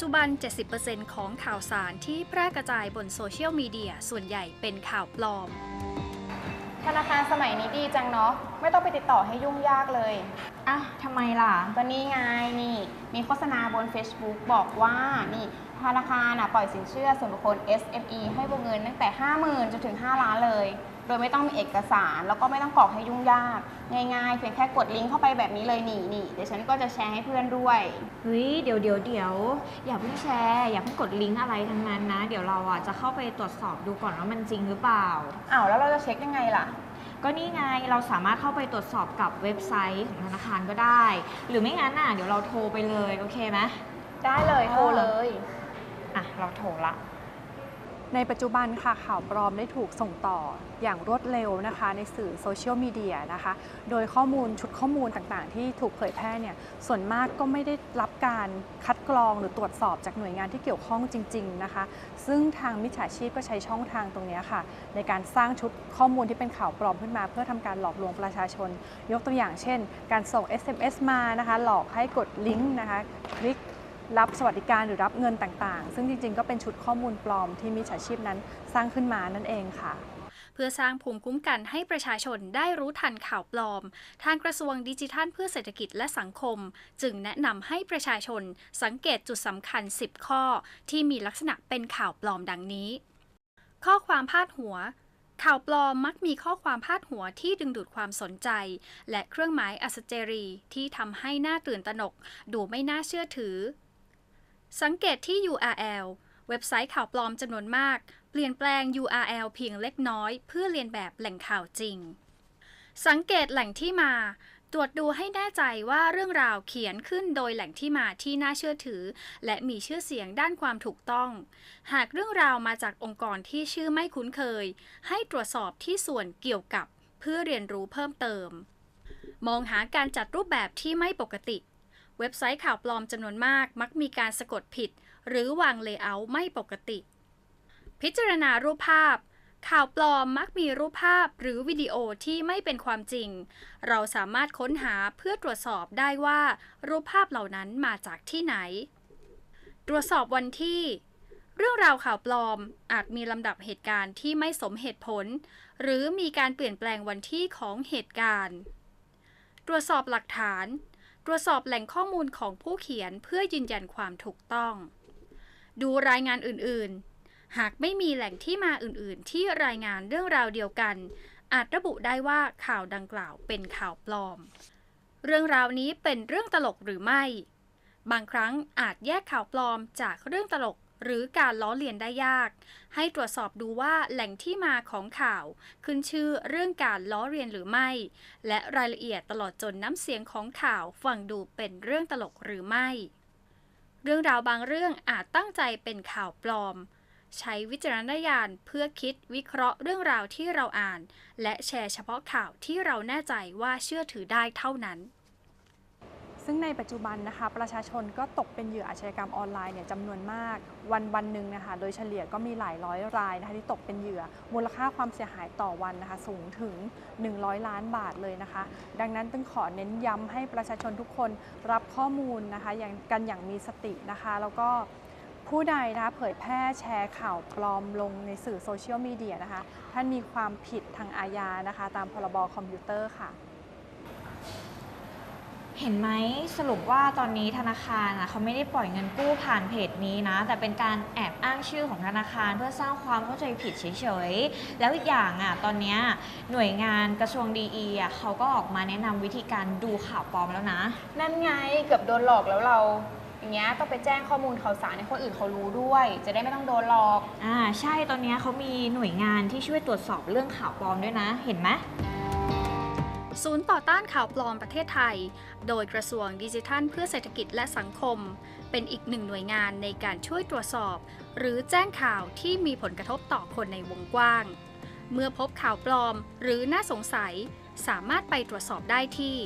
จุบัน 70%ของข่าวสารที่แพร่กระจายบนโซเชียลมีเดียส่วนใหญ่เป็นข่าวปลอม ธนาคารสมัยนี้ดีจังเนาะ ไม่ต้องไปติดต่อให้ยุ่งยากเลย อะทำไมล่ะ ก็นี่ไงนี่ มีโฆษณาบน Facebook บอกว่านี่ธนาคารน่ะปล่อยสินเชื่อส่วนบุคคล SME ให้วงเงินตั้งแต่ 50,000จนถึง 5 ล้านเลย โดยไม่ต้องมีเอกสาร แล้วก็ไม่ต้องกรอกให้ยุ่งยาก ง่ายๆ เพียงแค่กดลิงก์เข้าไปแบบนี้เลยนี่นี่เดี๋ยวฉันก็จะแชร์ให้เพื่อนด้วยเฮ้ยเดี๋ยวเดี๋ยวเดี๋ยวอย่าเพิ่งแชร์อย่าเพิ่งกดลิงก์อะไรทั้งนั้นนะ เดี๋ยวเราอะจะเข้าไปตรวจสอบดูก่อนว่ามันจริงหรือเปล่า อ้าวแล้วเราจะเช็คยังไงล่ะ ก็นี่ไงเราสามารถเข้าไปตรวจสอบกับเว็บไซต์ของธนาคารก็ได้ หรือไม่งั้นน่ะเดี๋ยวเราโทรไปเลยโอเคไหมได้เลยโทรเลย อะเราโทรละ ในปัจจุบันค่ะข่าวปลอมได้ถูกส่งต่ออย่างรวดเร็วนะคะ ในสื่อโซเชียลมีเดียนะคะ โดยข้อมูลชุดข้อมูลต่างๆ ที่ถูกเผยแพร่เนี่ยส่วนมากก็ไม่ได้รับการคัดกรองหรือตรวจสอบจากหน่วยงานที่เกี่ยวข้องจริง ๆนะคะ ซึ่งทางมิจฉาชีพก็ใช้ช่องทางตรงนี้ค่ะ ในการสร้างชุดข้อมูลที่เป็นข่าวปลอมขึ้นมา เพื่อทำการหลอกลวงประชาชน ยกตัวอย่างเช่น การส่ง SMS มานะคะ หลอกให้กดลิงก์นะคะ คลิก รับสวัสดิการหรือรับเงินต่างๆ ซึ่งจริงๆ ก็เป็นชุดข้อมูลปลอมที่มิจฉาชีพนั้นสร้างขึ้นมานั่นเองค่ะเพื่อสร้างภูมิคุ้มกันให้ประชาชนได้รู้ทันข่าวปลอม ทางกระทรวงดิจิทัลเพื่อเศรษฐกิจและสังคม จึงแนะนำให้ประชาชนสังเกตจุดสำคัญ 10 ข้อ ที่มีลักษณะเป็นข่าวปลอมดังนี้ ข้อความพาดหัว ข่าวปลอมมักมีข้อความพาดหัวที่ดึงดูดความสนใจ และเครื่องหมายอัศเจรีที่ทำให้หน้าตื่นตระหนก ดูไม่น่าเชื่อถือ สังเกตที่ URL เว็บไซต์ข่าวปลอมจำนวนมาก เปลี่ยนแปลง URL เพียงเล็กน้อย เพื่อเรียนแบบแหล่งข่าวจริง สังเกตแหล่งที่มา ตรวจดูให้แน่ใจว่าเรื่องราวเขียนขึ้นโดยแหล่งที่มาที่น่าเชื่อถือ และมีชื่อเสียงด้านความถูกต้อง หากเรื่องราวมาจากองค์กรที่ชื่อไม่คุ้นเคย ให้ตรวจสอบที่ส่วนเกี่ยวกับ เพื่อเรียนรู้เพิ่มเติม มองหาการจัดรูปแบบที่ไม่ปกติ เว็บไซต์ข่าวปลอมจำนวนมาก มักมีการสะกดผิด หรือวางเลเยอร์ไม่ปกติ พิจารณารูปภาพ ข่าวปลอมมักมีรูปภาพหรือวิดีโอที่ไม่เป็นความจริง เราสามารถค้นหาเพื่อตรวจสอบได้ว่า รูปภาพเหล่านั้นมาจากที่ไหน ตรวจสอบวันที่ เรื่องราวข่าวปลอมอาจมีลำดับเหตุการณ์ที่ไม่สมเหตุผล หรือมีการเปลี่ยนแปลงวันที่ของเหตุการณ์ ตรวจสอบหลักฐาน ตรวจสอบแหล่งข้อมูลของผู้เขียนเพื่อยืนยันความถูกต้อง ดูรายงานอื่นๆ หากไม่มีแหล่งที่มาอื่นๆ ที่รายงานเรื่องราวเดียวกัน อาจระบุได้ว่าข่าวดังกล่าวเป็นข่าวปลอม เรื่องราวนี้เป็นเรื่องตลกหรือไม่ บางครั้งอาจแยกข่าวปลอมจากเรื่องตลก หรือการล้อเลียนได้ยาก ให้ตรวจสอบดูว่าแหล่งที่มาของข่าว ขึ้นชื่อเรื่องการล้อเลียนหรือไม่ และรายละเอียดตลอดจนน้ำเสียงของข่าวฟังดูเป็นเรื่องตลกหรือไม่ เรื่องราวบางเรื่องอาจตั้งใจเป็นข่าวปลอม ใช้วิจารณญาณเพื่อคิดวิเคราะห์เรื่องราวที่เราอ่าน และแชร์เฉพาะข่าวที่เราแน่ใจว่าเชื่อถือได้เท่านั้น ซึ่งในปัจจุบันนะคะประชาชนก็ตกเป็นเหยื่ออาชญากรรมออนไลน์เนี่ยจำนวนมาก วันวันหนึ่งนะคะโดยเฉลี่ยก็มีหลายร้อยรายนะคะที่ตกเป็นเหยื่อ มูลค่าความเสียหายต่อวันนะคะสูงถึง 100 ล้านบาทเลยนะคะ ดังนั้นตึงขอเน้นย้ำให้ประชาชนทุกคนรับข้อมูลนะคะอย่างกันอย่างมีสตินะคะ แล้วก็ผู้ใดนะคะเผยแพร่แชร์ข่าวปลอมลงในสื่อโซเชียลมีเดียนะคะท่านมีความผิดทางอาญานะคะ ตามพรบคอมพิวเตอร์ค่ะ เห็นไหมสรุปว่าตอนนี้ธนาคารอะเขาไม่ได้ปล่อยเงินกู้ผ่านเพจนี้นะ แต่เป็นการแอบอ้างชื่อของธนาคารเพื่อสร้างความเข้าใจผิดเฉยๆ แล้วอีกอย่างอะตอนเนี้ยหน่วยงานกระทรวงดีอะเขาก็ออกมาแนะนำวิธีการดูข่าวปลอมแล้วนะ นั่นไงเกือบโดนหลอกแล้วเรา อย่างเงี้ยต้องไปแจ้งข้อมูลข่าวสารให้คนอื่นเขารู้ด้วย จะได้ไม่ต้องโดนหลอก อ่าใช่ตอนเนี้ยเขามีหน่วยงานที่ช่วยตรวจสอบเรื่องข่าวปลอมด้วยนะ เห็นไหม ศูนย์ต่อต้านข่าวปลอมประเทศไทย โดยกระทรวงดิจิทัลเพื่อเศรษฐกิจและสังคม เป็นอีกหนึ่งหน่วยงานในการช่วยตรวจสอบ หรือแจ้งข่าวที่มีผลกระทบต่อคนในวงกว้าง เมื่อพบข่าวปลอมหรือน่าสงสัย สามารถไปตรวจสอบได้ที่